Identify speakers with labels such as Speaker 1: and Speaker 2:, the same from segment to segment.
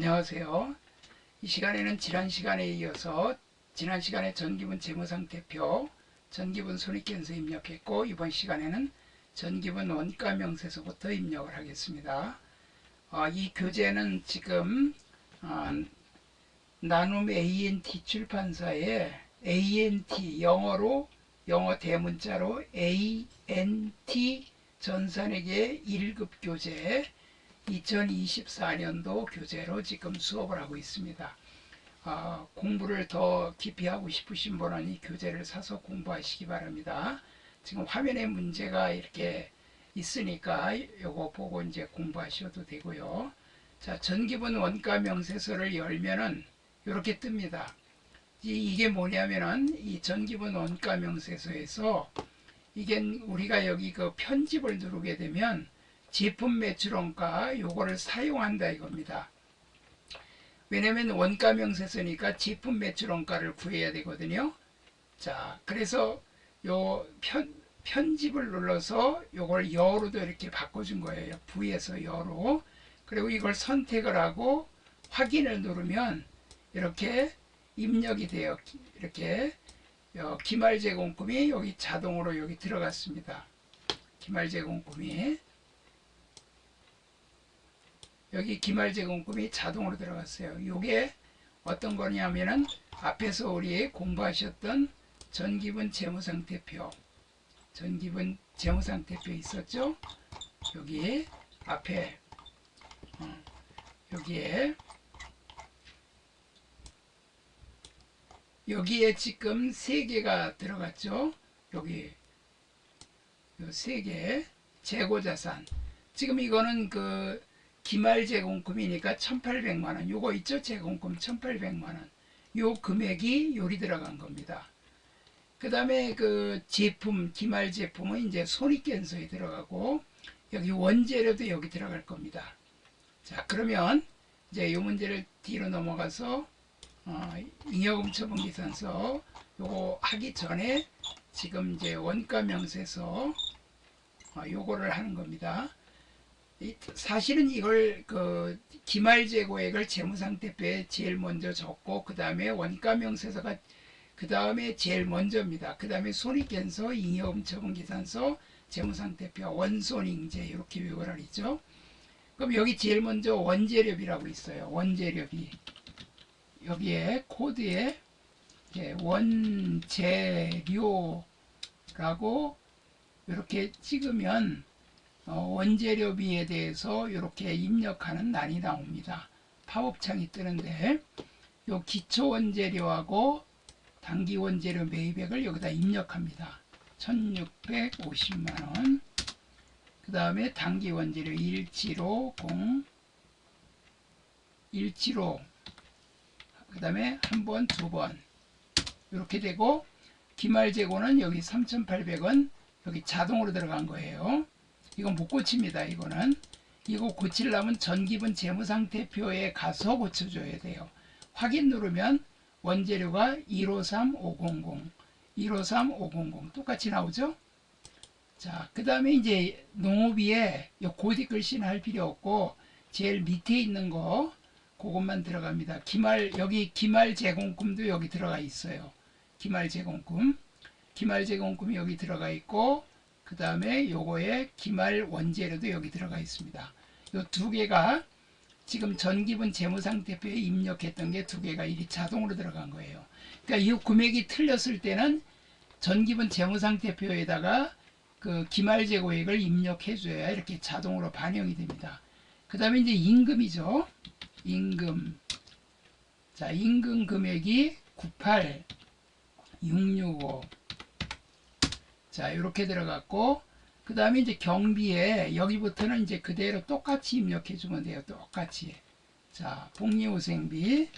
Speaker 1: 안녕하세요. 이 시간에는 지난 시간에 이어서 지난 시간에 전기분 재무상태표, 전기분 손익견서 입력했고 이번 시간에는 전기분 원가 명세서부터 입력을 하겠습니다. 어, 이 교재는 지금 어, 나눔 ANT 출판사의 ANT 영어로 영어 대문자로 ANT 전산에게 1급 교재 2024년도 교재로 지금 수업을 하고 있습니다. 어, 공부를 더 깊이 하고 싶으신 분은 이 교재를 사서 공부하시기 바랍니다. 지금 화면에 문제가 이렇게 있으니까 이거 보고 이제 공부하셔도 되고요. 자, 전기분 원가 명세서를 열면은 이렇게 뜹니다. 이, 이게 뭐냐면은 이 전기분 원가 명세서에서 이게 우리가 여기 그 편집을 누르게 되면 제품 매출 원가 요거를 사용한다 이겁니다. 왜냐면 원가 명세서니까 제품 매출 원가를 구해야 되거든요. 자, 그래서 요 편, 편집을 눌러서 요걸 여로도 이렇게 바꿔준 거예요. V에서 여로. 그리고 이걸 선택을 하고 확인을 누르면 이렇게 입력이 돼요. 이렇게 기말 제공금이 여기 자동으로 여기 들어갔습니다. 기말 제공금이 여기 기말 제공금이 자동으로 들어갔어요. 이게 어떤 거냐면은 앞에서 우리 공부하셨던 전기분 재무상태표 전기분 재무상태표 있었죠? 여기 앞에 어, 여기에 여기에 지금 세 개가 들어갔죠? 여기 세개 재고자산 지금 이거는 그 기말 제공금이니까 1800만원. 요거 있죠? 제공금 1800만원. 요 금액이 요리 들어간 겁니다. 그 다음에 그 제품 기말 제품은 이제 손익견서에 들어가고 여기 원재료도 여기 들어갈 겁니다. 자 그러면 이제 요 문제를 뒤로 넘어가서 어, 잉여금 처분계산서 요거 하기 전에 지금 이제 원가 명세서 어, 요거를 하는 겁니다 사실은 이걸 그 기말 재고액을 재무상태표에 제일 먼저 적고 그 다음에 원가 명세서가 그 다음에 제일 먼저입니다. 그 다음에 손익견서, 잉여금 처분계산서, 재무상태표, 원손익제 이렇게 외워라 있죠. 그럼 여기 제일 먼저 원재료비라고 있어요. 원재료비 여기에 코드에 원재료라고 이렇게 찍으면 어, 원재료비에 대해서 이렇게 입력하는 난이 나옵니다. 팝업창이 뜨는데 요 기초 원재료하고 단기 원재료 매입액을 여기다 입력합니다. 1650만원 그 다음에 단기 원재료 1750 175 그 다음에 한 번, 두 번 이렇게 되고 기말 재고는 여기 3,800원 여기 자동으로 들어간 거예요. 이건 못 고칩니다. 이거는 이거 고치려면 전기분 재무상태표에 가서 고쳐줘야 돼요. 확인 누르면 원재료가 153500 153500 똑같이 나오죠? 자, 그 다음에 이제 농업위에 고디 글씨는 할 필요 없고 제일 밑에 있는 거 그것만 들어갑니다. 기말 여기 기말 제공금도 여기 들어가 있어요. 기말 제공금 기말 제공금이 여기 들어가 있고 그 다음에 요거에 기말 원재료도 여기 들어가 있습니다. 요 두 개가 지금 전기분 재무상태표에 입력했던 게 두 개가 일이 자동으로 들어간 거예요. 그러니까 이 금액이 틀렸을 때는 전기분 재무상태표에다가 그 기말 재고액을 입력해 줘야 이렇게 자동으로 반영이 됩니다. 그 다음에 이제 임금이죠. 임금. 자, 임금 금액이 98, 665, 자 이렇게 들어갔고 그 다음에 이제 경비에 여기부터는 이제 그대로 똑같이 입력해 주면 돼요 똑같이. 자 복리후생비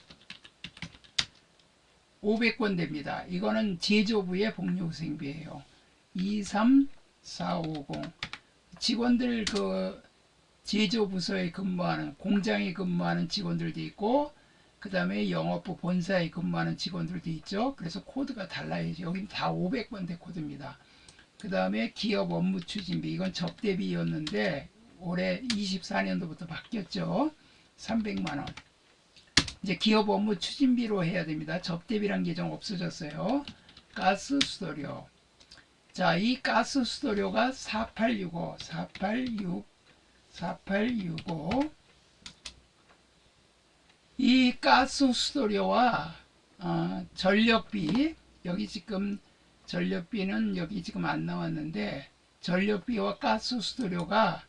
Speaker 1: 500권 됩니다. 이거는 제조부의 복리후생비예요. 23450 직원들 그 제조부서에 근무하는 공장에 근무하는 직원들도 있고 그 다음에 영업부 본사에 근무하는 직원들도 있죠. 그래서 코드가 달라요. 여긴 다 500번대 코드입니다 그 다음에 기업 업무 추진비 이건 접대비였는데 올해 24년도부터 바뀌었죠 300만원 이제 기업 업무 추진비로 해야 됩니다. 접대비란 계정 없어졌어요. 가스 수도료. 자, 이 가스 수도료가 4865, 486, 4865. 이 가스 수도료와 어, 전력비 여기 지금 전력비는 여기 지금 안 나왔는데 전력비와 가스 수도료가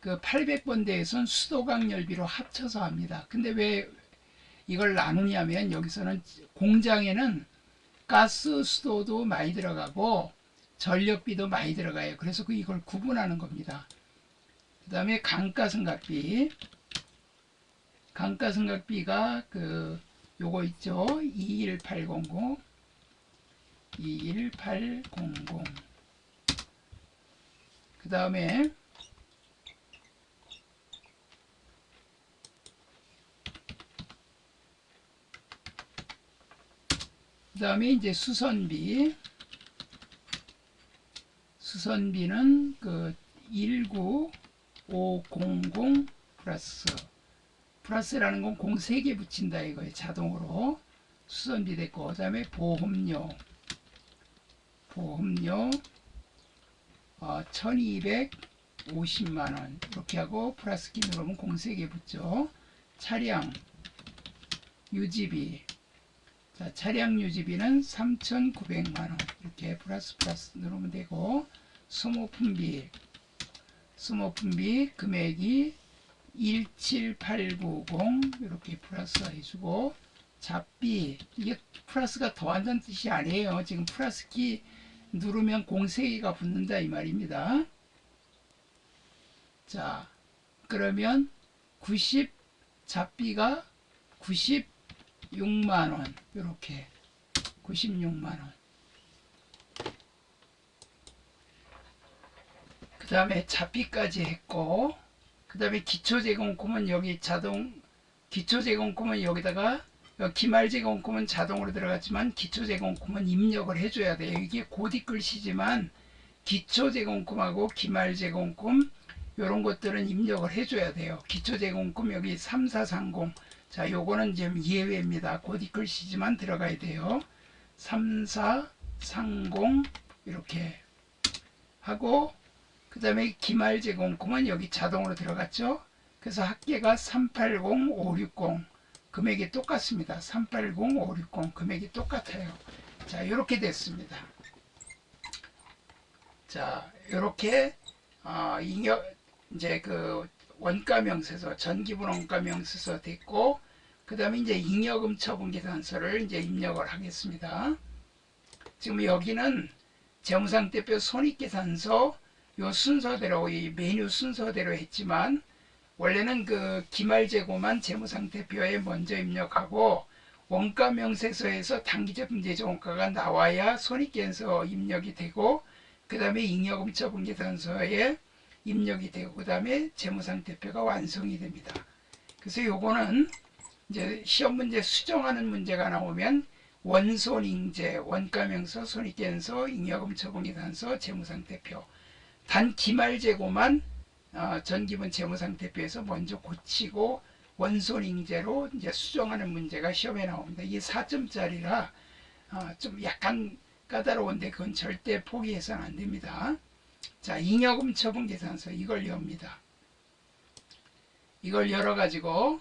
Speaker 1: 그 800번대에선 수도강 열비로 합쳐서 합니다. 근데 왜 이걸 나누냐면 여기서는 공장에는 가스 수도도 많이 들어가고 전력비도 많이 들어가요. 그래서 그 이걸 구분하는 겁니다. 그 다음에 강가승각비 강가승각비가 그 요거 있죠. 21800 21800 그 다음에 그 다음에 이제 수선비. 수선비는 그 19500 플러스. 플러스라는 건 공 3개 붙인다 이거예요 자동으로. 수선비 됐고 그 다음에 보험료 보험료 어, 1250만원. 이렇게 하고 플러스 키 누르면 공 3개 붙죠. 차량 유지비. 자, 차량 유지비는 3,900만원. 이렇게 플러스 플러스 누르면 되고 수모품비. 수모품비 금액이 17890 이렇게 플러스 해주고 잡비. 이게 플러스가 더한다는 뜻이 아니에요. 지금 플러스 키 누르면 공세기가 붙는다 이 말입니다. 자 그러면 90 잡비가 96만원. 이렇게 96만원. 그 다음에 잡비까지 했고 그 다음에 기초제공금은 여기 자동 기초제공금은 여기다가 기말 제공금은 자동으로 들어갔지만 기초 제공금은 입력을 해줘야 돼요. 이게 고딕 글씨지만 기초 제공금하고 기말 제공금 이런 것들은 입력을 해줘야 돼요. 기초 제공금 여기 3430 자, 요거는 지금 예외입니다. 고딕 글씨지만 들어가야 돼요. 3430 이렇게 하고 그 다음에 기말 제공금은 여기 자동으로 들어갔죠. 그래서 합계가 380560 금액이 똑같습니다. 380560 금액이 똑같아요. 자, 이렇게 됐습니다. 자, 이렇게 어, 잉여 이제 그 원가 명세서 전기분 원가 명세서 됐고 그 다음에 이제 잉여금 처분 계산서를 이제 입력을 하겠습니다. 지금 여기는 재무상태표 손익계산서 요 순서대로 이 메뉴 순서대로 했지만 원래는 그 기말재고만 재무상태표에 먼저 입력하고 원가 명세서에서 당기제품 제조 원가가 나와야 손익계산서 입력이 되고 그 다음에 잉여금 처 분 계산서에 입력이 되고 그 다음에 재무상태표가 완성이 됩니다. 그래서 요거는 이제 시험 문제 수정하는 문제가 나오면 원손잉제, 원가명서, 손익계산서, 잉여금 처 분 계산서, 재무상태표 단 기말재고만 어, 전기분 재무상태표에서 먼저 고치고 원손잉제로 이제 수정하는 문제가 시험에 나옵니다. 이게 4점짜리라 어, 좀 약간 까다로운데 그건 절대 포기해서는 안 됩니다. 자, 잉여금 처분 계산서 이걸 엽니다. 이걸 열어가지고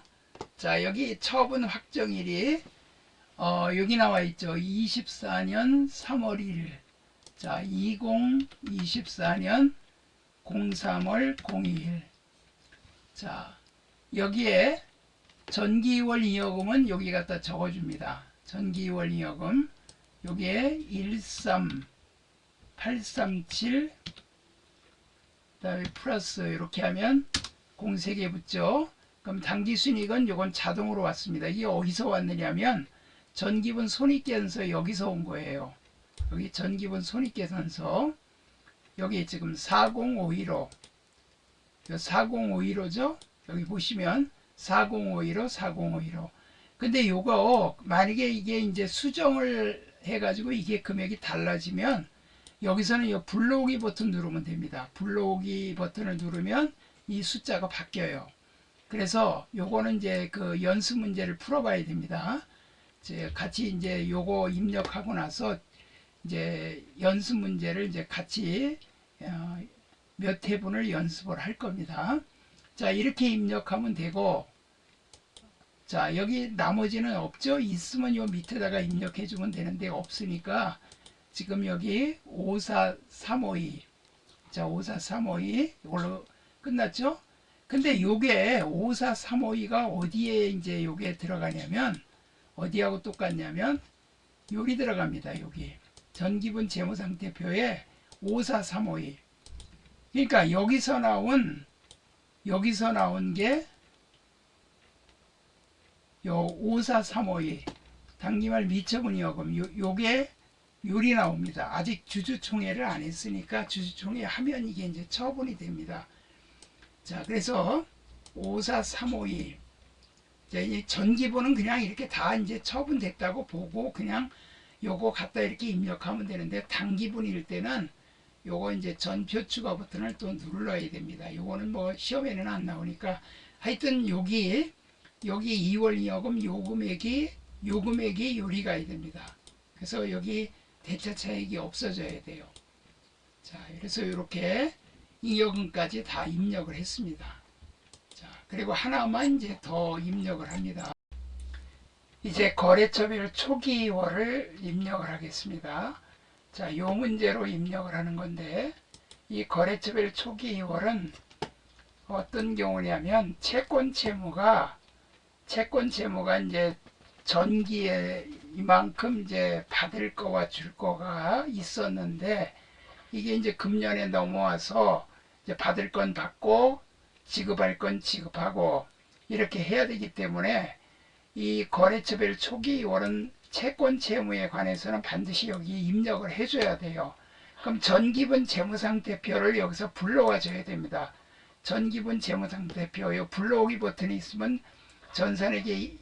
Speaker 1: 자 여기 처분 확정일이 어, 여기 나와 있죠. 24년 3월 1일 자 2024년 03월 02일 자 여기에 전기월 이여금은 여기 갖다 적어줍니다. 전기월 이여금 여기에 13837 그 다음에 플러스 이렇게 하면 공세개 붙죠. 그럼 당기순이익은 요건 자동으로 왔습니다. 이게 어디서 왔느냐면 전기분 손익계산서 여기서 온 거예요. 여기 전기분 손익계산서 여기 지금 40515 40515죠. 여기 보시면 40515 40515 근데 요거 만약에 이게 이제 수정을 해가지고 이게 금액이 달라지면 여기서는 이 불러오기 버튼 누르면 됩니다. 불러오기 버튼을 누르면 이 숫자가 바뀌어요. 그래서 요거는 이제 그 연습 문제를 풀어봐야 됩니다. 같이 이제 요거 입력하고 나서 이제 연습 문제를 이제 같이 어, 몇 회분을 연습을 할 겁니다. 자 이렇게 입력하면 되고 자 여기 나머지는 없죠? 있으면 요 밑에다가 입력해 주면 되는데 없으니까 지금 여기 54352 자 54352 이걸로 끝났죠? 근데 요게 54352가 어디에 이제 요게 들어가냐면 어디하고 똑같냐면 여기 들어갑니다 여기 전기분 재무상태표에 54352 그러니까 여기서 나온 여기서 나온 게 요 54352 당기말 미처분 요금 요, 요게 요리 나옵니다. 아직 주주총회를 안 했으니까 주주총회 하면 이게 이제 처분이 됩니다. 자, 그래서 54352 이제 이 전기분은 그냥 이렇게 다 이제 처분됐다고 보고 그냥 요거 갖다 이렇게 입력하면 되는데 단기분일 때는 요거 이제 전표 추가 버튼을 또 눌러야 됩니다. 요거는 뭐 시험에는 안 나오니까 하여튼 여기 여기 2월 여금 요 금액이 요 금액이 요리 가야 됩니다. 그래서 여기 대차 차익이 없어져야 돼요. 자, 그래서 이렇게 이 여금까지 다 입력을 했습니다. 자, 그리고 하나만 이제 더 입력을 합니다. 이제 거래처별 초기월을 입력을 하겠습니다. 자, 요 문제로 입력을 하는 건데 이 거래처별 초기월은 어떤 경우냐면 채권 채무가 채권 채무가 이제 전기에 이만큼 이제 받을 거와 줄 거가 있었는데 이게 이제 금년에 넘어와서 이제 받을 건 받고 지급할 건 지급하고 이렇게 해야 되기 때문에 이 거래처별 초기 월은 채권 채무에 관해서는 반드시 여기 입력을 해줘야 돼요. 그럼 전기분 재무상태표를 여기서 불러와 줘야 됩니다. 전기분 재무상태표 요 불러오기 버튼이 있으면 전산에게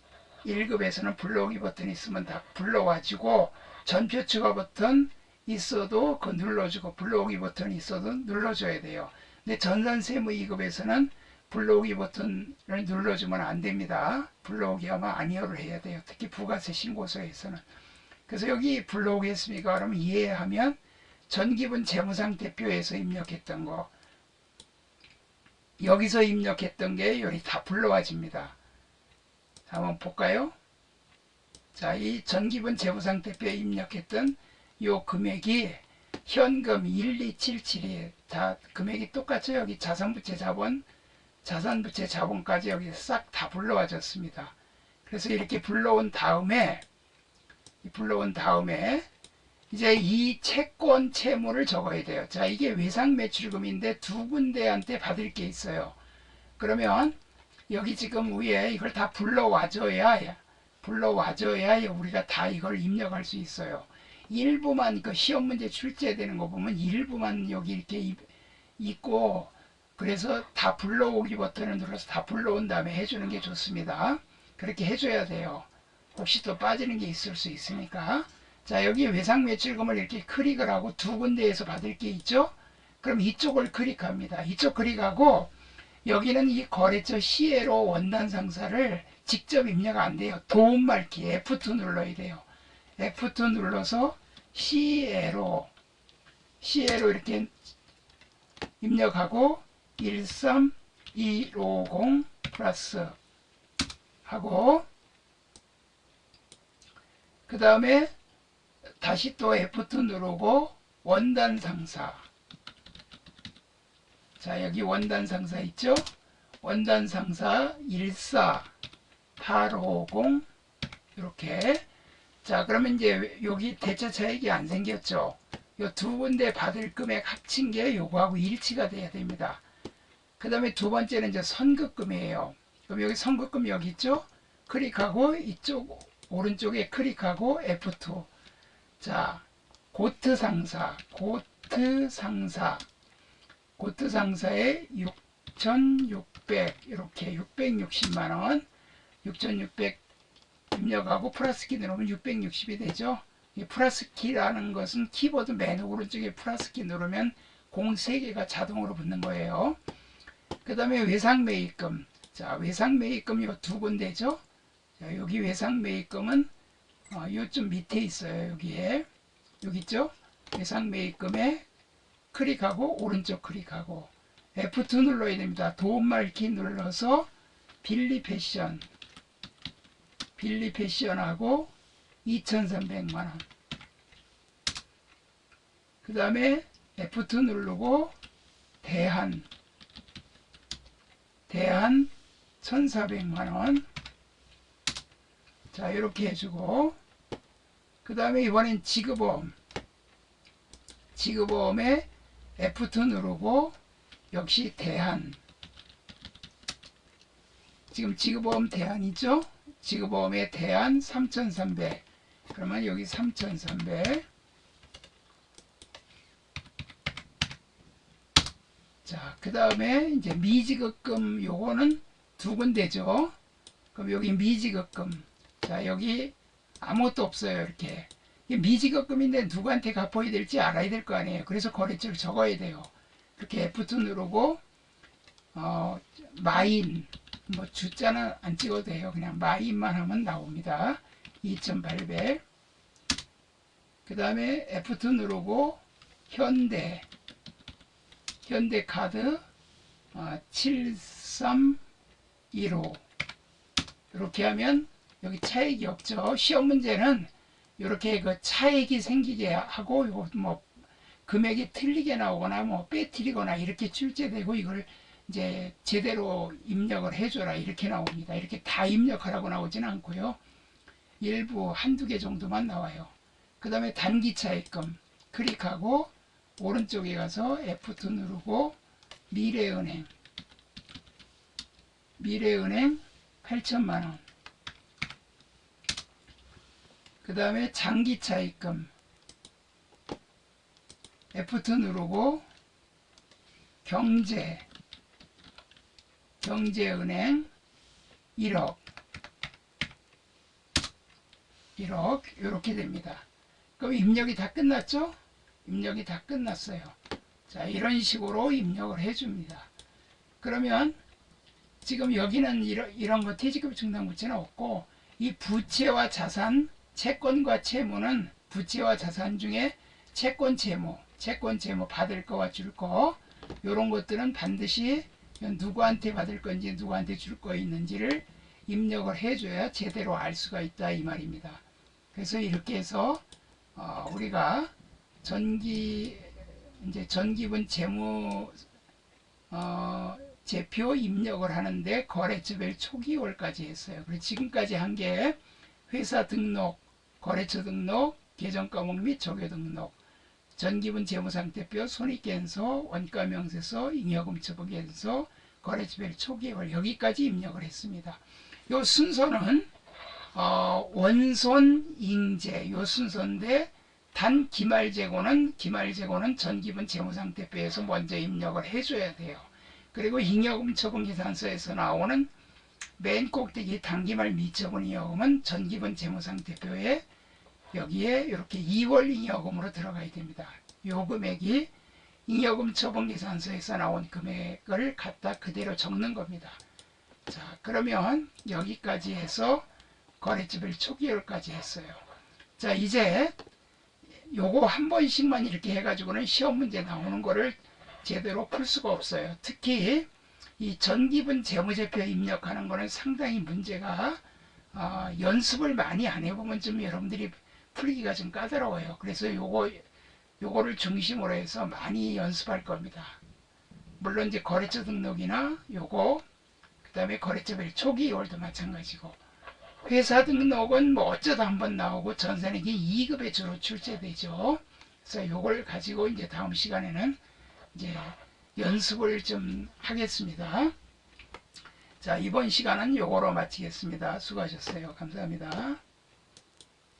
Speaker 1: 1급에서는 불러오기 버튼이 있으면 다 불러와주고 전표 추가 버튼 있어도 그 눌러주고 불러오기 버튼이 있어도 눌러줘야 돼요. 근데 전산세무 2급에서는 불러오기 버튼을 눌러주면 안 됩니다. 불러오기 하면 아니어를 해야 돼요. 특히 부가세 신고서에서는. 그래서 여기 불러오기 했습니까? 그러면 이해하면 전기분 재무상대표에서 입력했던 거 여기서 입력했던 게 여기 다 불러와집니다. 한번 볼까요? 자, 이 전기분 재무상태표에 입력했던 요 금액이 현금 1277이 다 금액이 똑같죠. 여기 자산부채 자본, 자산부채 자본까지 여기 싹 다 불러와졌습니다. 그래서 이렇게 불러온 다음에 불러온 다음에 이제 이 채권 채무를 적어야 돼요. 자, 이게 외상 매출금인데 두 군데한테 받을 게 있어요. 그러면 여기 지금 위에 이걸 다 불러와줘야 불러와줘야 우리가 다 이걸 입력할 수 있어요. 일부만 그 시험 문제 출제되는 거 보면 일부만 여기 이렇게 있고 그래서 다 불러오기 버튼을 눌러서 다 불러온 다음에 해주는 게 좋습니다. 그렇게 해줘야 돼요. 혹시 또 빠지는 게 있을 수 있으니까. 자 여기 외상 매출금을 이렇게 클릭을 하고 두 군데에서 받을 게 있죠. 그럼 이쪽을 클릭합니다. 이쪽 클릭하고 여기는 이 거래처 시에로 원단 상사를 직접 입력 안 돼요. 도움 말기 F2 눌러야 돼요. F2 눌러서 시에로 시에로 이렇게 입력하고 13250 플러스 하고 그 다음에 다시 또 F2 누르고 원단 상사. 자 여기 원단 상사 있죠? 원단 상사 14 850 이렇게. 자 그러면 이제 여기 대차 차익이 안 생겼죠? 요 두 군데 받을 금액 합친 게 요거하고 일치가 돼야 됩니다 그 다음에 두 번째는 이제 선급금이에요 그럼 여기 선급금 여기 있죠 클릭하고 이쪽 오른쪽에 클릭하고 F2 자 고트 상사 고트 상사 고트 상사에 6,600 이렇게 660만 원 6,600 입력하고 플러스 키 누르면 660이 되죠. 이 플러스 키라는 것은 키보드 맨 오른쪽에 플러스 키 누르면 공 3개가 자동으로 붙는 거예요. 그 다음에 외상 매입금 자, 외상 매입금 요두 군데죠. 자, 여기 외상 매입금은 어, 요쯤 밑에 있어요. 여기에. 여기 있죠? 외상 매입금에 클릭하고 오른쪽 클릭하고 F2 눌러야 됩니다. 도움말키 눌러서 빌리 패션 빌리 패션하고 2,300만원 그 다음에 F2 누르고 대한 대한 1,400만원. 자 이렇게 해주고. 그 다음에 이번엔 지급보험. 지급보험에 F2 누르고 역시 대한. 지금 지급보험 대한이죠? 지급보험에 대한 3,300 그러면 여기 3,300 자, 그 다음에 이제 미지급금 요거는 두 군데죠. 그럼 여기 미지급금. 자, 여기 아무것도 없어요. 이렇게. 미지급금인데 누구한테 갚아야 될지 알아야 될 거 아니에요. 그래서 거래처를 적어야 돼요. 이렇게 F2 누르고, 어, 마인. 뭐 주자는 안 찍어도 돼요. 그냥 마인만 하면 나옵니다. 2800. 그 다음에 F2 누르고, 현대. 현대카드 어, 7315 이렇게 하면 여기 차액이 없죠. 시험 문제는 이렇게 그 차액이 생기게 하고 뭐 금액이 틀리게 나오거나 뭐 빼뜨리거나 이렇게 출제되고 이걸 이제 제대로 입력을 해줘라 이렇게 나옵니다. 이렇게 다 입력하라고 나오진 않고요. 일부 한두 개 정도만 나와요. 그 다음에 단기 차액금 클릭하고 오른쪽에 가서 F2 누르고 미래은행 미래은행 8천만원 그 다음에 장기차입금 F2 누르고 경제 경제은행 1억 1억 이렇게 됩니다. 그럼 입력이 다 끝났죠? 입력이 다 끝났어요. 자, 이런 식으로 입력을 해줍니다. 그러면 지금 여기는 이런, 이런 거 퇴직급 충당부채는 없고 이 부채와 자산, 채권과 채무는 부채와 자산 중에 채권 채무, 채권 채무 받을 거와 줄 거, 이런 것들은 반드시 누구한테 받을 건지 누구한테 줄 거 있는지를 입력을 해줘야 제대로 알 수가 있다 이 말입니다. 그래서 이렇게 해서 어, 우리가 전기 이제 전기분 재무 어, 제표 입력을 하는데 거래처별 초기 월까지 했어요. 그리고 지금까지 한 게 회사 등록, 거래처 등록, 계정 과목 및 조교 등록, 전기분 재무상태표, 손익계산서, 원가명세서, 잉여금 처분계산서, 거래처별 초기 월 여기까지 입력을 했습니다. 요 순서는 어, 원손 인재 요 순서인데 단 기말 재고는 기말 재고는 전기분 재무상태 표에서 먼저 입력을 해줘야 돼요. 그리고 잉여금 처분 계산서에서 나오는 맨 꼭대기 단기말 미처분 잉여금은 전기분 재무상태 표에 여기에 이렇게 2월 잉여금으로 들어가야 됩니다. 요 금액이 잉여금 처분 계산서에서 나온 금액을 갖다 그대로 적는 겁니다. 자 그러면 여기까지 해서 거래처별 초기열까지 했어요. 자 이제 요거 한 번씩만 이렇게 해가지고는 시험 문제 나오는 거를 제대로 풀 수가 없어요. 특히 이 전기분 재무제표 입력하는 거는 상당히 문제가 어, 연습을 많이 안 해보면 좀 여러분들이 풀기가 좀 까다로워요. 그래서 요거 요거를 중심으로 해서 많이 연습할 겁니다. 물론 이제 거래처 등록이나 요거 그 다음에 거래처별 초기 월도 마찬가지고 회사 등록은 뭐 어쩌다 한번 나오고 전산액이 2급에 주로 출제되죠. 그래서 요걸 가지고 이제 다음 시간에는 이제 연습을 좀 하겠습니다. 자, 이번 시간은 요거로 마치겠습니다. 수고하셨어요. 감사합니다.